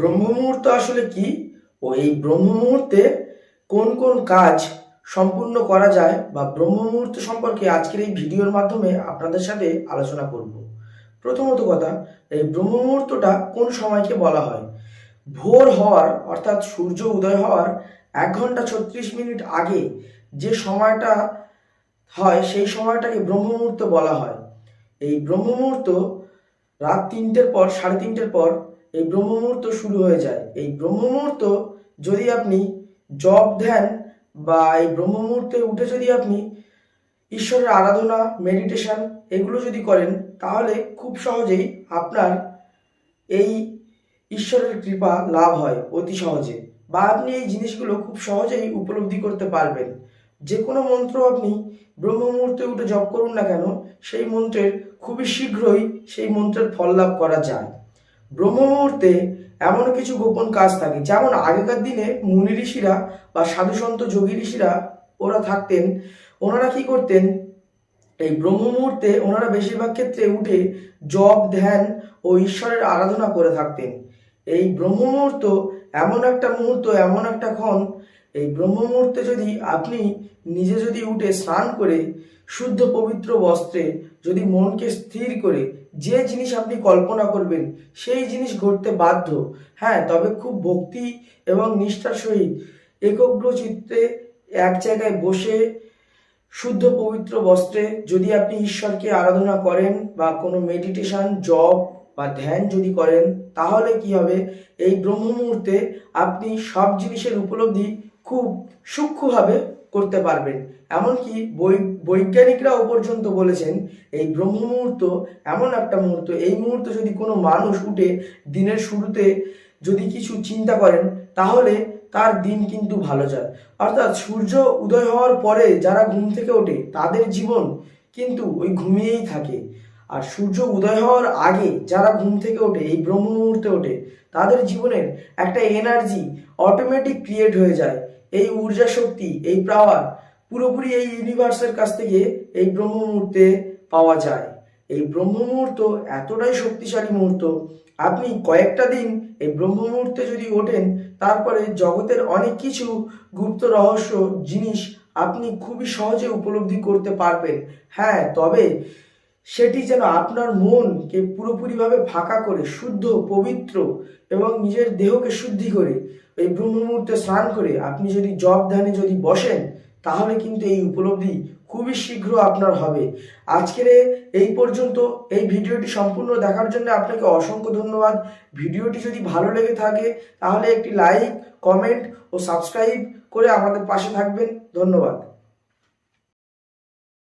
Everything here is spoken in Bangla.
ব্রহ্ম মুহূর্ত আসলে কি? ও এই ব্রহ্ম মুহূর্তে কোন কোন কাজ সম্পূর্ণ করা যায় বা ব্রহ্ম মুহূর্ত সম্পর্কে আজকের এই ভিডিওর মাধ্যমে আপনাদের সাথে আলোচনা করব। প্রথমত কথা, এই ব্রহ্ম মুহূর্তটা কোন সময়কে বলা হয়? ভোর হওয়ার, অর্থাৎ সূর্য উদয় হওয়ার এক ঘণ্টা ছত্রিশ মিনিট আগে যে সময়টা হয়, সেই সময়টাকে ব্রহ্ম মুহূর্ত বলা হয়। এই ব্রহ্ম মুহূর্ত রাত তিনটের পর, সাড়ে তিনটের পর এই ব্রহ্ম মুহূর্ত শুরু হয়ে যায়। এই ব্রহ্ম মুহূর্ত যদি আপনি জপ ধ্যান বা এই ব্রহ্ম মুহূর্তে উঠে যদি আপনি ঈশ্বরের আরাধনা মেডিটেশন এগুলো যদি করেন, তাহলে খুব সহজেই আপনার এই ঈশ্বরের কৃপা লাভ হয় অতি সহজে বা আপনি এই জিনিসগুলো খুব সহজেই উপলব্ধি করতে পারবেন। যে কোনো মন্ত্র আপনি ব্রহ্ম মুহূর্তে উঠে জপ করুন না কেন, সেই মন্ত্রের খুবই শীঘ্রই সেই মন্ত্রের ফল লাভ করা যায়। ব্রহ্ম মুহূর্তে এমন কিছু গোপন কাজ থাকে। যেমন আগেকার দিনে মুনি ঋষিরা বা সাধুসন্ত যোগী ঋষিরা ওরা থাকতেন, ওনারা কি করতেন? এই ব্রহ্ম মুহূর্তে ওনারা বেশিরভাগ ক্ষেত্রে উঠে জপ, ধ্যান ও ঈশ্বরের আরাধনা করে থাকতেন। এই ব্রহ্ম মুহূর্ত এমন একটা মুহূর্ত, এমন একটা ক্ষণ, এই ব্রহ্ম মুহূর্তে যদি আপনি নিজে যদি উঠে স্নান করে শুদ্ধ পবিত্র বস্ত্রে যদি মনকে স্থির করে যে জিনিস আপনি কল্পনা করবেন, সেই জিনিস ঘটতে বাধ্য। হ্যাঁ তবে খুব ভক্তি এবং নিষ্ঠার সহিত একগ্র চিত্তে এক জায়গায় বসে শুদ্ধ পবিত্র বস্ত্রে যদি আপনি ঈশ্বরকে আরাধনা করেন বা কোনো মেডিটেশন জব বা ধ্যান যদি করেন, তাহলে কি হবে? এই ব্রহ্ম মুহূর্তে আপনি সব জিনিসের উপলব্ধি খুব সূক্ষ্মভাবে করতে পারবেন। এমনকি বৈজ্ঞানিকরাও পর্যন্ত বলেছেন, এই ব্রহ্ম মুহূর্ত এমন একটা মুহূর্ত এই মুহূর্ত যদি কোনো মানুষ উঠে দিনের শুরুতে যদি কিছু চিন্তা করেন, তাহলে তার দিন কিন্তু ভালো যায়। অর্থাৎ সূর্য উদয় হওয়ার পরে যারা ঘুম থেকে ওঠে, তাদের জীবন কিন্তু ওই ঘুমিয়েই থাকে। আর সূর্য উদয় হওয়ার আগে যারা ঘুম থেকে ওঠে, এই ব্রহ্ম মুহূর্তে ওঠে, তাদের জীবনের একটা এনার্জি অটোমেটিক ক্রিয়েট হয়ে যায়। এই ঊর্জা শক্তি, এই পাওয়ার পুরোপুরি এই ইউনিভার্সের কাছ থেকে এই ব্রহ্ম মুহূর্তে পাওয়া যায়। এই ব্রহ্ম মুহূর্ত এতটাই শক্তিশালী মুহূর্ত, আপনি কয়েকটা দিন এই ব্রহ্ম মুহূর্তে যদি ওঠেন, তারপরে জগতের অনেক কিছু গুপ্ত রহস্য, জিনিস আপনি খুবই সহজে উপলব্ধি করতে পারবেন। হ্যাঁ তবে সেটি যেন আপনার মনকে পুরোপুরিভাবে ফাঁকা করে, শুদ্ধ, পবিত্র এবং নিজের দেহকে শুদ্ধি করে, এই ব্রহ্ম মুহূর্তে স্নান করে আপনি যদি জব ধ্যানে যদি বসেন, তাহলে কিন্তু এই উপলব্ধি খুবই শীঘ্র আপনার হবে। আজকের এই পর্যন্ত। এই ভিডিওটি সম্পূর্ণ দেখার জন্য আপনাকে অসংখ্য ধন্যবাদ। ভিডিওটি যদি ভালো লেগে থাকে, তাহলে একটি লাইক, কমেন্ট ও সাবস্ক্রাইব করে আমাদের পাশে থাকবেন। ধন্যবাদ।